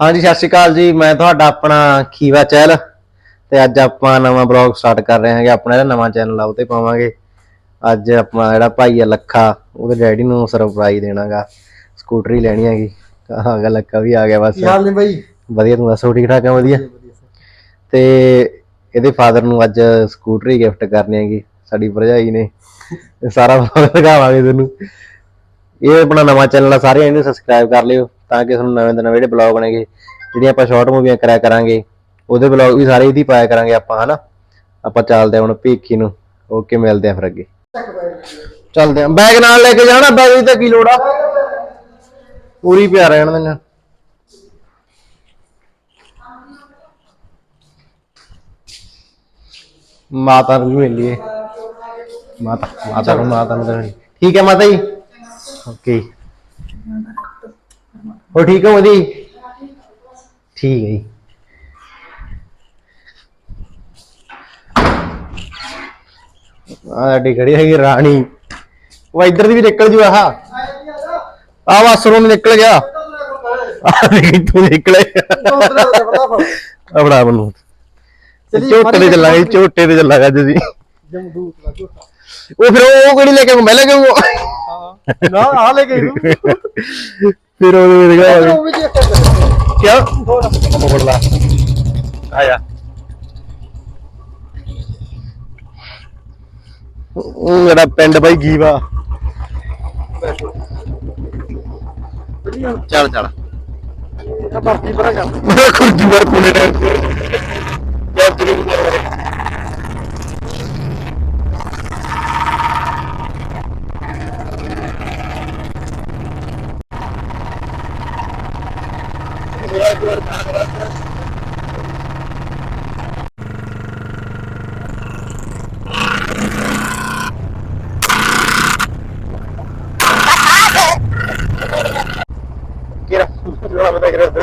ਹਾਂਜੀ ਸਤਿ ਸ਼੍ਰੀ ਅਕਾਲ ਜੀ। ਮੈਂ ਤੁਹਾਡਾ ਆਪਣਾ ਖੀਵਾ ਚਹਿਲ ਤੇ ਅੱਜ ਆਪਾਂ ਨਵਾਂ ਬਲੌਗ ਸਟਾਰਟ ਕਰ ਰਹੇ ਹਾਂਗੇ। ਆਪਣਾ ਜਿਹੜਾ ਨਵਾਂ ਚੈਨਲ ਆ ਉਹ ਤੇ ਪਾਵਾਂਗੇ। ਅੱਜ ਆਪਣਾ ਜਿਹੜਾ ਭਾਈ ਆ ਲੱਖਾ ਉਹਦੇ ਡੈਡੀ ਨੂੰ ਸਰਪ੍ਰਾਈਜ਼ ਦੇਣਾਗਾ। ਸਕੂਟਰੀ ਲੈਣੀ ਹੈਗੀ। ਆਗਾ ਲੱਖਾ ਵੀ ਆ ਗਿਆ ਬਸ। ਹਾਲ ਨੇ ਬਾਈ? ਵਧੀਆ ਤੂੰ ਦੱਸੋ ਠੀਕ ਠਾਕ ਆ? ਵਧੀਆ। ਤੇ ਇਹਦੇ ਫਾਦਰ ਨੂੰ ਅੱਜ ਸਕੂਟਰੀ ਗਿਫਟ ਕਰਨੀ ਹੈਗੀ। ਸਾਡੀ ਭਰਜਾਈ ਨੇ। ਸਾਰਾ vlog ਦਿਖਾਵਾਂਗੇ ਤੁਹਾਨੂੰ ਇਹ ਆਪਣਾ ਨਵਾਂ ਚੈਨਲ ਆ ਸਾਰੇ ਇਹਨੂੰ ਸਬਸਕ੍ਰਾਈਬ ਕਰ ਲਿਓ। ਤਾਂ ਕਿ ਤੁਹਾਨੂੰ ਨਵੇਂ ਤੋਂ ਨਵੇਂ ਜਿਹੜੇ ਬਲੌਗ ਬਣੇਗੇ ਜਿਹੜੀਆਂ ਆਪਾਂ ਸ਼ਾਰਟ ਮੂਵੀਆਂ ਕਰਿਆ ਕਰਾਂਗੇ, ਉਹਦੇ ਬਲੌਗ ਵੀ ਸਾਰੇ ਇਹਦੀ ਪਾਇਆ ਕਰਾਂਗੇ ਆਪਾਂ, ਹਨਾ? ਆਪਾਂ ਚੱਲਦੇ ਹੁਣ ਭੀਖੀ ਨੂੰ। ਓਕੇ ਮਿਲਦੇ ਆ ਫਿਰ ਅੱਗੇ। ਚੱਲਦੇ ਆ ਬੈਗ ਨਾਲ ਲੈ ਕੇ ਜਾਣਾ ਬੈਗ ਦੀ ਤਾਂ ਕੀ ਲੋੜ ਆ? ਪੂਰੀ ਪਿਆ ਰਹਿਣ ਦੇਣਾ ਮਾਤਾ ਨੂੰ ਮਿਲ ਲਈਏ ਮਾਤਾ ਮਾਤਾ ਨੂੰ ਮਾਤਾ ਨੂੰ ਠੀਕ ਹੈ ਮਾਤਾ ਜੀ? ਓਕੇ ਹੋ ਠੀਕ ਹੋ ਜੀ? ਠੀਕ ਹੈ ਜੀ। ਆ ਸਾਡੀ ਖੜੀ ਹੈਗੀ ਰਾਣੀ। ਉਹ ਇੱਧਰ ਦੀ ਵੀ ਨਿਕਲ ਜੂ ਆਹ। ਆ ਵਾਸਰੋਂ ਨਿਕਲ ਗਿਆ। ਆ ਤੂੰ ਨਿਕਲੇ ਆਪਣਾ ਬਨੂ ਝੋਟੇ ਤੇ ਚੱਲਾਂਗੇ ਝੋਟੇ ਤੇ ਚੱਲਾਂਗੇ ਅੱਜ ਅਸੀਂ। ਉਹ ਫਿਰ ਉਹ ਕਿਹੜੀ ਲੈ ਕੇ ਆਊਂ? ਮੈਂ ਲੈ ਕੇ ਆਊਂਗਾ। ਨਾ ਆ ਲੈ ਕੇ ਫਿਰ ਉਹ ਦਿਖਾਵਾਂਗੇ ਉਹ ਵੀ ਚੈੱਕ ਕਰ ਕਿਆ? ਮੋੜ ਲਾ। ਆ ਜਾ। ਉਹ ਮੇਰਾ ਪਿੰਡ ਬਾਈ ਗੀਵਾ। ਚੱਲ ਚੱਲ। ਆ ਬਾਕੀ ਪਰਾਂ ਕਰ ਮੈਂ ਖੁਰਜੀ ਵਰ ਨੇ ਜੈ ਤੇਰੀ ਕਿਰਾ ਕਿਰਾ ਤੇ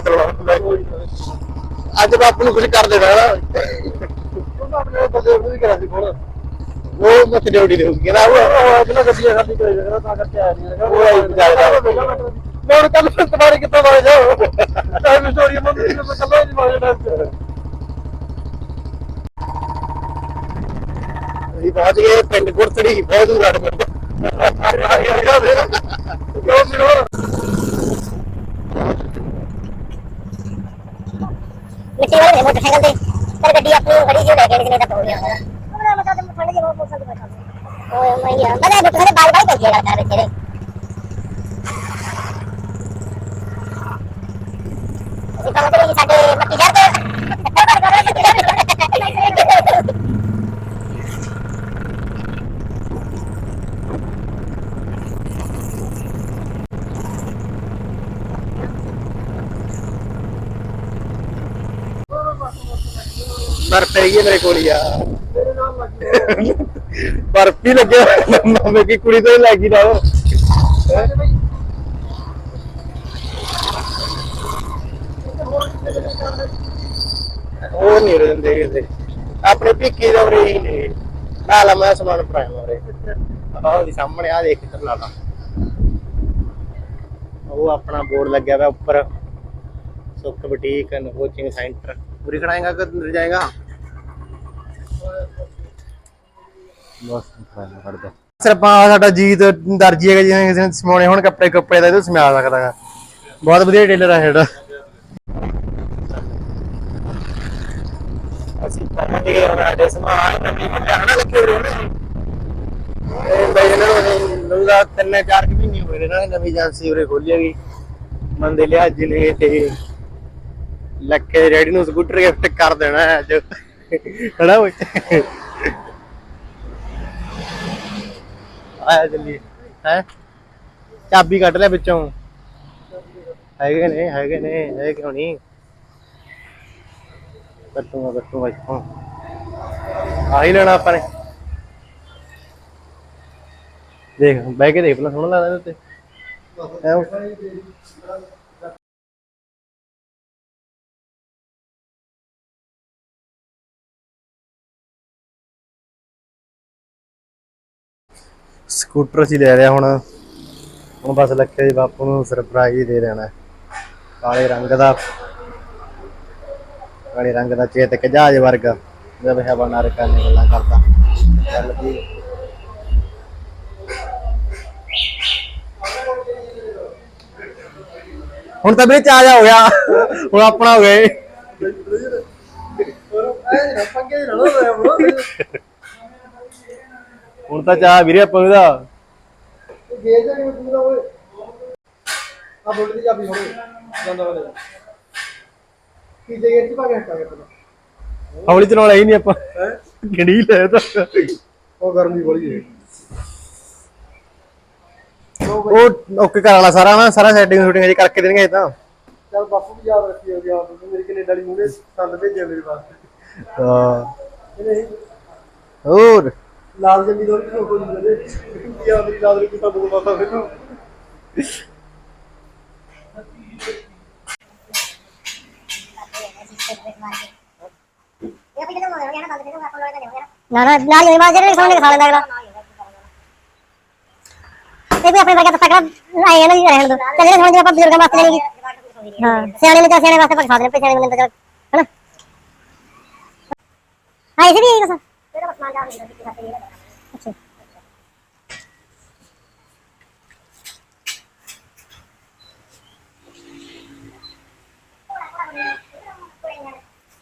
ਅੱਜ ਬਾਪੂ ਨੂੰ ਕੁਝ ਕਰ ਦੇਣਾ ਨਾ। ਉਹਨਾਂ ਆਪਣੇ ਬੰਦੇ ਨੂੰ ਵੀ ਕਰਾ ਸੀ ਕੋਲ ਉਹ ਮੈਂ ਡਿਊਟੀ ਦੇਊਗੀ ਕਹਿੰਦਾ ਉਹ ਆਪਣਾ ਗੱਡੀਆਂ ਖਾਲੀ ਕਰਾਈ ਜਗਰਾ ਤਾਂ ਕਰਕੇ ਆਇਆ ਨਹੀਂ ਉਹ ਆਈ ਵਿਚਾਰੇ ਦਾ। ਮੈਂ ਹੁਣ ਕੱਲ ਫਿਰ ਤੁਹਾਡੇ ਕਿੱਥੋਂ ਮਾਰੇ ਜਾਓ ਟਾਈਮ ਸਟੋਰੀ ਮੰਮੀ ਨੂੰ ਮੈਂ ਕੱਲਾ ਹੀ ਮਾਰੇ ਟਾਈਮ ਅਸੀਂ ਪਹੁੰਚ ਗਏ ਪਿੰਡ ਗੁਰਤੜੀ ਬਹੁਤ ਦੂਰ ਆੜ ਪਿੰਡ। ਕਿਉਂ ਮਿਲੋ ਮਿੱਟੀ ਵਾਲੇ ਮੋਟਰਸਾਈਕਲ ਤੇ। ਪਰ ਗੱਡੀ ਆਪਣੀ ਖੜੀ ਜਿਹੀ ਲੈ ਕੇ ਕਿਨੇ ਤਾਂ ਪਹੁੰਚ ਗਿਆ ਉਹਨਾਂ ਮਤਾ ਤੇ ਠੰਡ ਜਿਹੀ ਤੇ ਬੈਠਾ। ਓਏ ਮੈਂ ਯਾਰ ਮੈਂ ਮੋਟਰਸਾਈਕਲ ਬਾਈ ਬਾਈ ਕਰ ਗਿਆ ਕਰ ਤੇਰੇ ਇਹ ਕੰਮ ਕਰੀ ਸਾਡੇ ਮੱਟੀ ਜਰ ਤੇ ਬਰਫ ਪੈ ਗਈ ਮੇਰੇ ਕੋਲ ਯਾਰ ਬਰਫ ਹੀ ਲੱਗਿਆ ਨਵੇਂ ਕੀ ਕੁੜੀ ਤੋਂ ਹੀ ਲੱਗ ਗਈ ਨਾ ਉਹ। ਉਹ ਨਹੀਂ ਰਹਿੰਦੇ ਕਿਤੇ ਆਪਣੇ ਭਿੱਕੀ ਦਾ ਉਰੇ ਹੀ ਨੇ। ਨਾਲ ਮੈਂ ਸਮਾਨ ਪ੍ਰਾਈਮ ਉਰੇ। ਆਹ ਦੀ ਸਾਹਮਣੇ ਆ ਦੇਖ ਕਿੱਧਰ ਲਾਦਾ ਉਹ ਆਪਣਾ ਬੋਰਡ ਲੱਗਿਆ ਹੋਇਆ ਉੱਪਰ। Sukh boutique and coaching centre ਪੂਰੀ ਖੜਾਏਗਾ ਕਿ ਅੰਦਰ ਜਾਏਗਾ? ਬਸ ਖੜਦਾ ਸਰਪਾ ਸਾਡਾ ਜੀਤ ਦਰਜੀ ਹੈਗਾ ਜਿਹਨੇ ਕਿਸੇ ਨੇ ਸਮਾਉਣੇ ਹੁਣ ਕੱਪੜੇ ਕੱਪੜੇ ਦਾ ਇਹ ਸਮਾ ਸਕਦਾ ਬਹੁਤ ਵਧੀਆ ਟੇਲਰ ਆ ਜਿਹੜਾ। ਅਸੀਂ ਪਹੁੰਚ ਗਏ ਹੁਣ ਸਮਾਨ ਨਵੀਂ ਹਣਾ ਲੱਗੇ ਹੋਏ ਨੇ। ਇਹ ਬਈ ਇਹਨਾਂ ਨੂੰ ਲੋਦਾ ਤਿੰਨ ਚਾਰ ਮਹੀਨੇ ਹੋਏ ਨੇ ਨਾ ਨਵੀਂ ਏਜੰਸੀ ਉਰੇ ਖੋਲੀ ਹੈਗੀ। ਬੰਦੇ ਲਿਆ ਨੇ ਤੇ ਲੱਕੇ ਰੈਡੀ ਨੂੰ ਸਕੂਟਰ ਗਿਫਟ ਕਰ ਦੇਣਾ ਹੈ ਅੱਜ। ਹਣਾ ਓਏ? ਆਇਆ ਜੱਲੀ ਹੈ? ਚਾਬੀ ਕੱਢ ਲੈ ਵਿੱਚੋਂ। ਹੈਗੇ ਨੇ ਹੈਗੇ ਨੇ ਹੈ ਕਿਉਂ ਨਹੀਂ? ਕੱਟੂਗਾ ਕੱਟੂਗਾ ਇੱਥੋਂ। ਆਹੀ ਲੈਣਾ ਆਪਾਂ ਨੇ। ਦੇਖ, ਬਹਿ ਕੇ ਦੇਖ ਪਹਿਲਾਂ, ਸੋਹਣਾ ਲੱਗਦਾ ਇਹਦੇ ਉੱਤੇ। ਐਂ ਸਕੂਟਰ ਸੀ ਲੈ ਲਿਆ ਹੁਣ। ਹੁਣ ਬਸ ਲੱਖੇ ਦੇ ਬਾਪੂ ਨੂੰ ਸਰਪ੍ਰਾਈਜ਼ ਦੇ ਦੇਣਾ। ਕਾਲੇ ਰੰਗ ਦਾ। ਕਾਲੇ ਰੰਗ ਦਾ ਚੇਤਕ ਜਹਾਜ਼ ਵਰਗਾ ਜਦ ਹਵਾ ਨਾਲ ਗੱਲਾਂ ਕਰਦਾ। ਚੱਲ ਜੀ। ਹੁਣ ਤਾਂ ਵੀਰੇ ਚਾਹ ਜਾ ਹੋ ਗਿਆ। ਹੁਣ ਆਪਣਾ ਹੋ ਗਿਆ ਹੁਣ ਤਾਂ ਚਾਹ ਵੀਰੇ ਆਪਾਂ ਨੂੰ ਦਾ। ਗੇਜ ਨਹੀਂ ਪੂਰਾ ਓਏ। ਆ ਬੋਲ ਦੀ ਚਾਬੀ ਹੋਵੇ ਜਾਂਦਾ ਵਾਲੇ ਕੀ ਜਗ੍ਹਾ ਚ ਪਾ ਕੇ ਹਟਾ ਗਿਆ ਪਹਿਲਾਂ ਹੌਲੀ ਚਲਾਉਣਾ ਹੀ ਨਹੀਂ ਆਪਾਂ। ਹੈ? ਗੜੀ ਲੈ ਤਾਂ। ਉਹ ਗਰਮੀ ਬੜੀ ਹੈ ਉਹ ਓਕੇ ਕਰ ਵਾਲਾ ਸਾਰਾ ਨਾ ਸਾਰਾ ਸੈਟਿੰਗ ਸ਼ੂਟਿੰਗ ਅਜੇ ਕਰਕੇ ਦੇਣਗੇ ਇਹ ਤਾਂ। ਚਲ ਬਾਪੂ ਵੀ ਯਾਦ ਰੱਖੀ ਹੋ ਗਿਆ ਮੇਰੀ ਕੈਨੇਡਾ ਵਾਲੀ ਮੂਹਰੇ ਸੰਦ ਭੇਜਿਆ ਮੇਰੇ ਵਾਸਤੇ। ਹਾਂ। ਇਹ ਨਹੀਂ। ਹੋਰ? ਲਾਲ ਜੰਮੀ ਦੋਰ ਕਿਉਂ ਕੋਈ ਨਹੀਂ ਦੇ ਕੀ ਆ ਮੇਰੀ ਲਾਲ ਕੀ ਤਾਂ ਬੋਲ ਪਾਤਾ ਮੈਨੂੰ। ਨਾ ਨਾ, ਨਾਲ ਹੀ ਮਾਰ ਜਿਹੜੇ ਸਾਹਮਣੇ ਖਾ ਲੈਂਦਾ ਅਗਲਾ। ਇਹ ਵੀ ਆਪਣੇ ਵਰਗਾ ਤਾਂ ਤਕੜਾ ਆਏ ਨਾ ਰਹਿਣ ਦੋ ਚੱਲ ਜਿਹੜੇ ਹੁਣ ਆਪਾਂ ਬਜ਼ੁਰਗਾਂ ਵਾਸਤੇ ਲੈਣੀ ਹਾਂ, ਸਿਆਣੇ ਨੇ ਤਾਂ ਸਿਆਣੇ ਵਾਸਤੇ ਆਪਾਂ ਦੇਣੇ ਸਿਆਣੇ ਨੇ ਤਾਂ ਚੱਲ ਹਾਂ ਇਸੇ ਵੀ ਇਹੀ ਬਸ। ਤੇਰਾ ਬਸ ਮਾਂ ਜਾ ਅੱਛਾ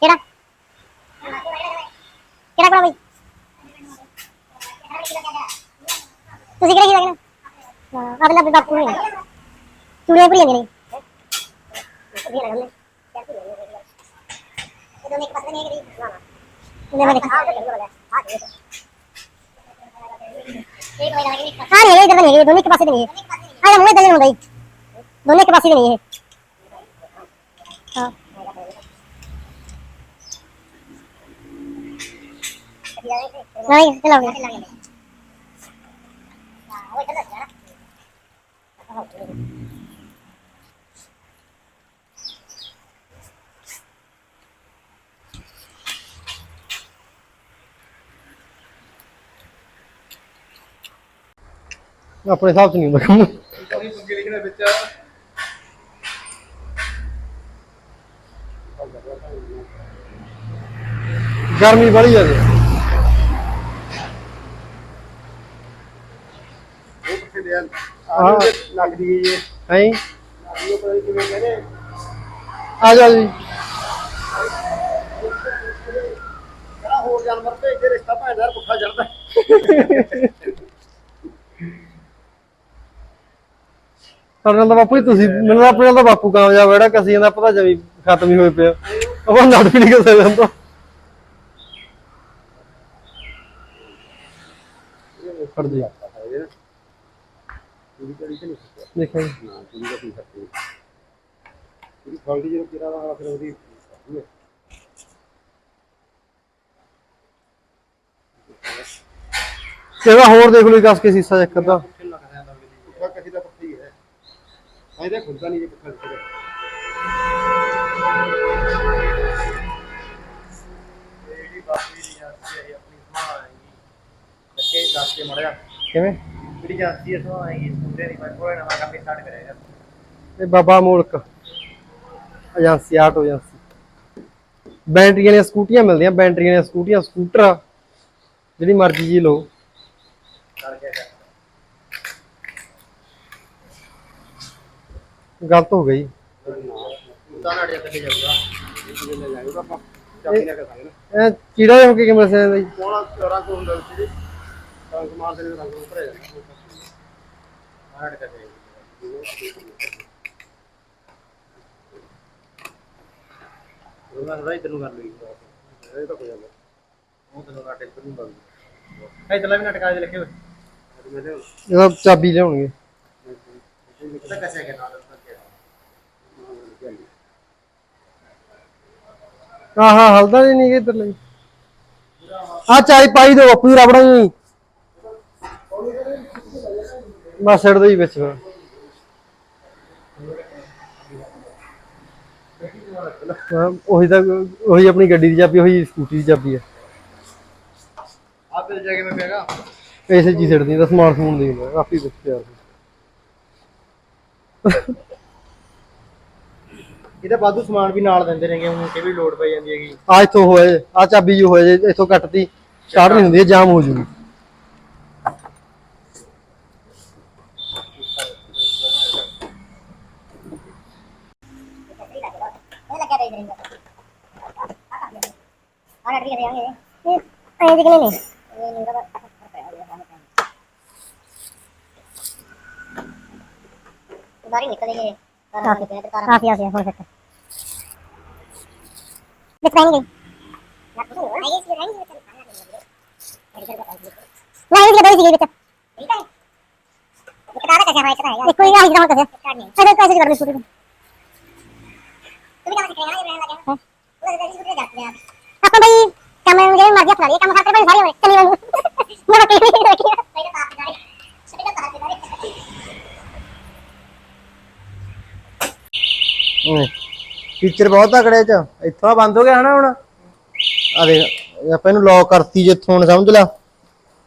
ਕਿਹੜਾ? ਕਿਹੜਾ ਕੋਲ ਬਈ? ਤੁਸੀਂ ਕਿਹੜਾ ਕੀ ਲੱਗਣਾ ਹਾਂ? ਅਗਲਾ ਵੀ ਬਾਪੂ ਨਹੀਂ ਚੂੜੀਆਂ ਭਰੀਆਂ ਨਹੀਂ ਇਹ ਲੱਗਣੇ ਇਹ ਦੋਨੇ ਇੱਕ ਪਾਸੇ ਨਹੀਂ ਹੈਗੀ ਨਾ ਨਾ ਇਹਨੇ ਮੈਂ ਦੇਖਾ ਹਾਂ ਇਹ। ਹਾਂ ਨਹੀਂ ਇਹ ਇਧਰ ਨਹੀਂ ਹੈਗੀ ਦੋਨੇ ਇੱਕ ਪਾਸੇ ਤੇ ਨਹੀਂ ਹੈ। ਆਹ ਮੂੰਹ ਇਧਰ ਹੁੰਦਾ ਹੀ ਦੋਨੇ ਇੱਕ ਆਪਣੇ ਹਿਸਾਬ ਚ ਨਹੀਂ ਹੁੰਦਾ ਕੰਮ। ਕੋਈ ਪੰਗੇ ਲਿਖਣਾ ਵਿੱਚ ਗਰਮੀ ਬੜੀ ਆ ਜੀ ਉਹ ਕਿੱਥੇ ਲਿਆ ਆ ਲੱਗਦੀ ਹੈ ਇਹ ਹੈ? ਉਹ ਪਤਾ ਨੀ ਕਿਵੇਂ ਕਹਿੰਦੇ ਆ ਜਾ ਜੀ। ਕਹਿੰਦਾ ਹੋਰ ਜਾਨਵਰ ਤੇ ਇੱਥੇ ਰਿਸ਼ਤਾ ਭੈਣਦਾਰ ਪੁੱਠਾ ਚੜਦਾ ਸਾਡੇ ਨਾਲ ਤਾਂ ਬਾਪੂ ਤੁਸੀਂ ਮੈਨੂੰ ਤਾਂ ਆਪਣੇ ਨਾਲ ਤਾਂ ਬਾਪੂ ਕਾਮਯਾਬ ਜਿਹੜਾ ਕਸੀ ਜਾਂਦਾ ਪਤਾ ਜਮੀ ਖਤਮ ਹੀ ਹੋਏ ਪਿਆ ਉਹ ਨੱਟ ਵੀ ਨਹੀਂ ਕਿਸੇ ਜਾਂਦਾ ਫੜ ਜੀ। ਪੂਰੀ ਕੜੀ ਤੇ ਨਹੀਂ ਸੁੱਕਿਆ ਦੇਖੋ ਜੀ। ਨਾ ਪੂਰੀ ਦਾ ਕੋਈ ਹੱਥ ਨਹੀਂ। ਪੂਰੀ ਕੁਆਲਿਟੀ ਜਦੋਂ ਕਿਰਾ ਦਾ ਫਿਰ ਉਹਦੀ ਇਹਦਾ ਹੋਰ ਦੇਖ ਲਓ ਕਸ ਕੇ ਸੀਸਾ ਚੈੱਕ ਕਰਦਾ। ਪੁੱਠਾ ਕਹੀ ਦਾ ਪੱਤੀ ਹੈ। ਇਹਦੇ ਖੁੱਲਦਾ ਨਹੀਂ ਜੇ ਪੁੱਠਾ ਲਿਖਿਆ ਜਿਹੜੀ ਬਾਪੀ ਦੀ ਹੈ ਆਪਣੀ ਸੁਭਾਅ ਆਏਗੀ ਲੱਕੇ ਦੱਸ ਕੇ ਮੜਿਆ। ਕਿਵੇਂ? ਜਿਹੜੀ ਜਾਂਦੀ ਹੈ ਸੁਭਾਅ ਆਏਗੀ ਸੁਣਦੇ ਨਹੀਂ ਮੈਂ ਕੋਈ ਨਵਾਂ ਕੰਮ ਸਟਾਰਟ ਕਰੇਗਾ ਇਹ Baba Molak agency auto agency ਬੈਟਰੀਆਂ ਦੀਆਂ ਸਕੂਟੀਆਂ ਮਿਲਦੀਆਂ ਬੈਟਰੀਆਂ ਦੀਆਂ ਸਕੂਟੀਆਂ ਸਕੂਟਰ ਜਿਹੜੀ ਮਰਜ਼ੀ ਜੀ ਲਓ। ਗਲਤ ਹੋ ਗਈ। ਉਦਾਂ ਨਾ ਅੜਿਆ ਤੇ ਜਾਊਗਾ। ਇਹ ਕਿਵੇਂ ਲੈ ਜਾਊਗਾ ਆਪਾਂ ਚਾਬੀ ਲੈ ਕੇ ਸਾਂਗੇ ਨਾ ਇਹ ਜਿਹਾ ਹੋ ਕੇ ਕਿਵੇਂ ਸੇ ਜਾਂਦਾ ਜੀ? ਕੋਣਾ ਰੰਗ ਹੁੰਦਾ ਵਿੱਚ ਰੰਗ ਮਾਰ ਦੇ ਰੰਗ ਉੱਪਰ ਆ ਜਾਂਦਾ। ਆੜ ਕੇ ਉਹਨਾਂ ਦਾ ਇਧਰ ਨੂੰ ਕਰ ਲਈ ਇਹ ਤਾਂ ਕੋਈ ਗੱਲ ਉਹ ਤੈਨੂੰ ਨਾਟਕ ਇੱਧਰ ਨੂੰ ਬੰਦ ਹੈ ਚਲਾ ਵੀ ਨਾਟਕ ਆਜ ਲਿਖੇ ਹੋਏ ਇਹਦਾ ਚਾਬੀ ਲਿਆਉਣਗੇ। ਕਿਹਦਾ ਕਸਿਆ ਕੇ ਨਾਲ ਦੱਸ ਹਲਦਾ ਨਹੀਂ ਨਹੀਂ ਇੱਧਰ ਲਈ ਆ ਚਾਈ ਪਾਈ ਦੋ ਬਾਪੂ ਦੀ ਜੀ। ਬਸ ਛੱਡ ਦੋ ਵਿੱਚ ਫਿਰ ਹਾਂ, ਉਹੀ ਤਾਂ ਉਹੀ ਆਪਣੀ ਗੱਡੀ ਦੀ ਚਾਬੀ ਉਹੀ ਸਕੂਟੀ ਦੀ ਚਾਬੀ ਹੈ ਆ ਫਿਰ ਜਾ ਕੇ ਮੈਂ ਪਿਆਗਾ ਐਸੇ ਜੀ ਛੱਡਦੀ ਤਾਂ ਸਮਾਰਟਫੋਨ ਦੀ ਹੁੰਦਾ ਕਾਫੀ ਕੁਝ ਪਿਆਰ ਇਹਦਾ ਵਾਧੂ ਸਮਾਨ ਵੀ ਨਾਲ ਦਿੰਦੇ ਨੇਗੇ ਹੁਣ ਕਿ ਵੀ ਲੋਡ ਪਈ ਜਾਂਦੀ ਹੈਗੀ। ਆ ਇੱਥੋਂ ਹੋਏ ਆ ਚਾਬੀ ਜੋ ਹੋਏ ਜੇ ਇੱਥੋਂ ਕੱਟਤੀ ਸਟਾਰਟ ਨਹੀਂ ਹੁੰਦੀ ਇਹ ਜਾਮ ਹੋ ਜੂਗੀ ਇਹ ਲੱਗਿਆ ਦੇ ਦੇਣਗੇ ഇതിങ്ങനെ ਕਾਫੀ ਆਸੀ ਹੋ ਸਕਦਾ ਦੇਖ ਪਾਣੀ ਗਈ ਨਹੀਂ ਇਹ ਬੜੀ ਸੀ ਬੇਟਾ ਕੋਈ ਨਹੀਂ ਆਇਆ ਤਾਂ ਅਰੇ ਕਾਸੇ ਕਰਨੀ ਸੁਣੀ ਤੁਸੀਂ ਕਹਾਂ ਕਿ ਰਹਿਣਾ ਲੱਗਿਆ ਹਾਂ ਉਹ ਤਾਂ ਜਿਸ ਨੂੰ ਜਾਤੇ ਆ ਲਾ ਲਈ ਕੰਮ ਖਾਤਰ ਭਾਈ ਸਾਰੇ ਹੋਏ। ਚਲੀ ਵਾਂਗੂ ਮੈਂ ਬੱਤੀ ਨਹੀਂ ਰੱਖੀ ਮੇਰੇ ਬਾਪ ਦਾ ਸੜੇ ਦਾ ਬਾਪ ਦਾ ਟੀਚਰ ਬਹੁਤ ਤਕੜੇ ਚ। ਇੱਥੋਂ ਬੰਦ ਹੋ ਗਿਆ ਹਨਾ ਹੁਣ। ਆ ਦੇਖ, ਆਪਾਂ ਇਹਨੂੰ ਲੌਕ ਕਰਤੀ ਜਿੱਥੋਂ ਹੁਣ, ਸਮਝ ਲਾ।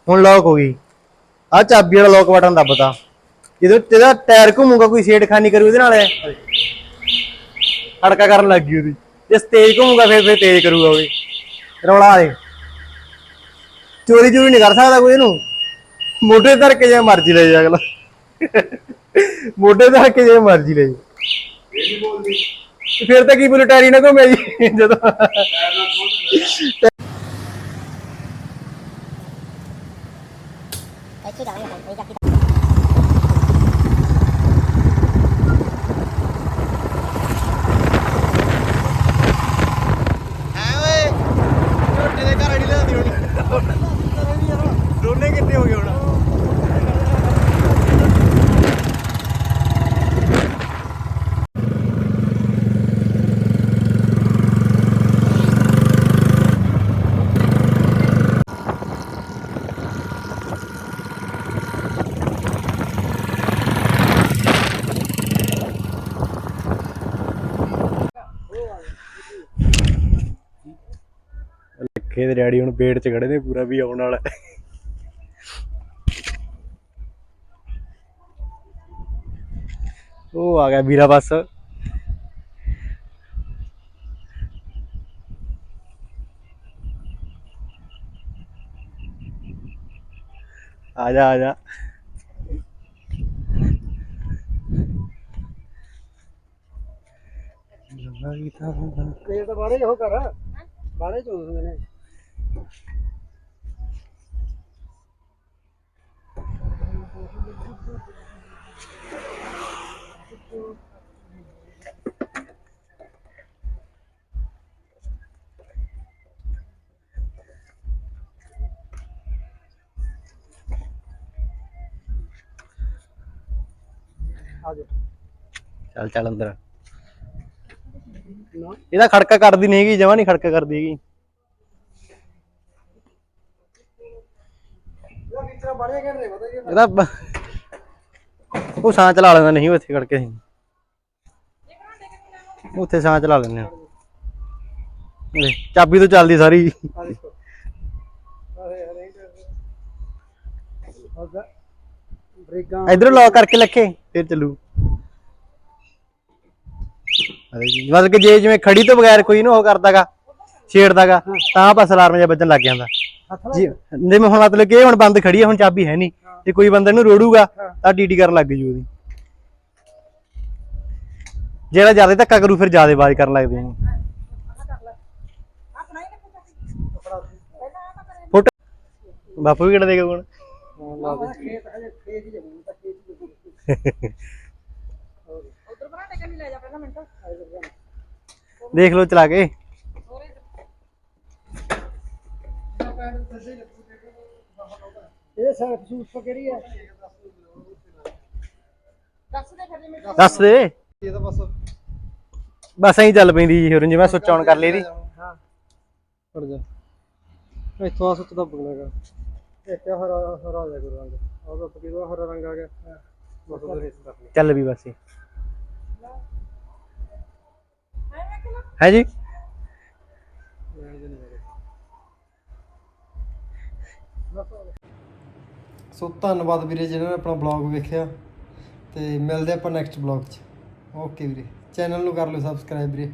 ਹੁਣ ਲੌਕ ਹੋ ਗਈ। ਆ ਚਾਬੀ ਵਾਲਾ ਲੌਕ ਬਟਨ ਦੱਬਤਾ। ਜਦੋਂ ਤੇਰਾ ਟਾਇਰ ਘੁੰਮੂਗਾ, ਕੋਈ ਛੇੜਖਾਨੀ ਕਰੂ ਉਹਦੇ ਨਾਲ ਅੜਕਾ ਕਰਨ ਲੱਗ ਗਈ ਉਹਦੀ। ਜੇ ਤੇਜ਼ ਘੁੰਮੂਗਾ, ਫਿਰ ਫਿਰ ਤੇਜ਼ ਕਰੂਗਾ ਉਹ ਰੌਲਾ ਦੇ ਚੋਰੀ ਚੋਰੀ ਨਹੀਂ ਕਰ ਸਕਦਾ ਕੋਈ ਇਹਨੂੰ। ਮੋਢੇ ਧਰ ਕੇ ਜੇ ਮਰਜ਼ੀ ਲੈ ਜਾ ਅਗਲਾ। ਮੋਢੇ ਧਰ ਕੇ ਜੇ ਮਰਜ਼ੀ ਲੈ ਜਾ। ਫਿਰ ਤਾਂ ਕੀ ਬੋਲ ਟੈਰੀ ਨਾ ਘੁੰਮਿਆ ਜੀ, ਜਦੋਂ। ਲੱਖੇ ਦੇ ਡੈਡੀ ਹੁਣ ਵੇਟ 'ਚ ਖੜੇ ਨੇ ਪੂਰਾ ਵੀ ਆਉਣ ਵਾਲਾ। ਉਹ ਆ ਗਿਆ ਵੀਰਾ ਬਸ। ਆ ਜਾ ਆ ਜਾ। ਇਹ ਤਾਂ ਬਾਰੇ ਹੋ ਕਰ ਬਾਰੇ ਚੋਦ ਨੇ। ਚੱਲ ਚੱਲ ਅੰਦਰ ਇਹਦਾ ਖੜਕਾ ਕਰਦੀ ਨਹੀਂ ਹੈਗੀ ਜਮਾ ਨਹੀਂ ਖੜਕਾ ਕਰਦੀ ਹੈਗੀ ਇਹ ਫੀਚਰ ਬੜੇ ਘੈਂਟ ਨੇ ਪਤਾ ਕੀ ਇਹਦਾ ਬ- ਉਹ ਸਾਹ ਚਲਾ ਲੈਂਦਾ ਨਹੀਂ ਉਹ ਇੱਥੇ ਖੜਕੇ ਸੀ ਉੱਥੇ ਸਾਹ ਚਲਾ ਲੈਂਦੇ ਆ ਲੈ, ਚਾਬੀ ਤੋਂ ਚੱਲਦੀ ਸਾਰੀ। ਆ ਦੇਖੋ। ਅਰੇ ਅਰੇ ਉਹਦਾ ਬ੍ਰੇਕਾਂ ਇਧਰ ਲੌਕ ਕਰਕੇ ਲੱਖੇ ਫਿਰ ਚੱਲੂ। ਅਰੇ ਜੀ, ਮਤਲਬ ਕਿ ਜੇ ਜਿਵੇਂ ਖੜੀ ਤੋਂ ਬਗੈਰ ਕੋਈ ਨਾ ਉਹ ਕਰਦਾਗਾ ਛੇੜਦਾਗਾ ਤਾਂ ਬਸ ਅਲਾਰਮ ਜਿਹਾ ਵੱਜਣ ਲੱਗ ਜਾਂਦਾ। ਜੀ ਜਿਵੇਂ ਹੁਣ ਮਤਲਬ ਕਿ ਇਹ ਹੁਣ ਬੰਦ ਖੜੀ ਹੈ ਹੁਣ ਚਾਬੀ ਹੈ ਨਹੀਂ। ਜੇ ਕੋਈ ਬੰਦਾ ਇਹਨੂੰ ਰੋੜੂਗਾ ਤਾਂ ਡੀਡੀ ਕਰਨ ਲੱਗ ਜੂ ਉਹਦੀ। ਜਿਹੜਾ ਜ਼ਿਆਦਾ ਧੱਕਾ ਕਰੂ ਫਿਰ ਜ਼ਿਆਦਾ ਆਵਾਜ਼ ਕਰਨ ਲੱਗਦੇ ਨੇ ਫੋਟੋ ਬਾਪੂ ਵੀ ਕਿਹੜਾ ਦੇਗਾ ਤਾਂ ਲੈ ਦੇਖ ਲਓ ਚਲਾ ਕੇ। ਇਹ ਸਰਫ ਸੂਟ ਕਿਹੜੀ ਹੈ ਦੱਸ ਦੇ ਇਹ ਤਾਂ ਬਸ ਬਸ ਐਂ ਚੱਲ ਪੈਂਦੀ ਜੀ ਹੋਰ ਜਿਵੇਂ ਸੁੱਚ ਆਨ ਕਰ ਲਈ ਦੀ ਹਾਂ। ਫੜ ਜਾ। ਇੱਥੋਂ ਆ ਸੁੱਚ ਦਾ ਬਗਣਾਗਾ ਇੱਕ ਆਹ ਹਰਾ ਹਰਾ ਜਾ ਗੁਰੂ ਰੰਗ। ਉਹਦਾ ਪਕੀ ਦਾ ਹਰਾ ਰੰਗ ਆ ਗਿਆ। ਬਸ ਉਹਦੇ ਰੇਸ ਕਰ ਲਈ। ਚੱਲ ਵੀ ਬਸ ਇਹ। ਹੈ ਜੀ? ਸੋ ਧੰਨਵਾਦ ਵੀਰੇ ਜਿਨ੍ਹਾਂ ਨੇ ਆਪਣਾ ਬਲੌਗ ਵੇਖਿਆ ਤੇ ਮਿਲਦੇ ਆਪਾਂ ਨੈਕਸਟ ਬਲੌਗ 'ਚ। ਓਕੇ ਵੀਰੇ ਚੈਨਲ ਨੂੰ ਕਰ ਲਓ ਸਬਸਕ੍ਰਾਈਬ ਵੀਰੇ।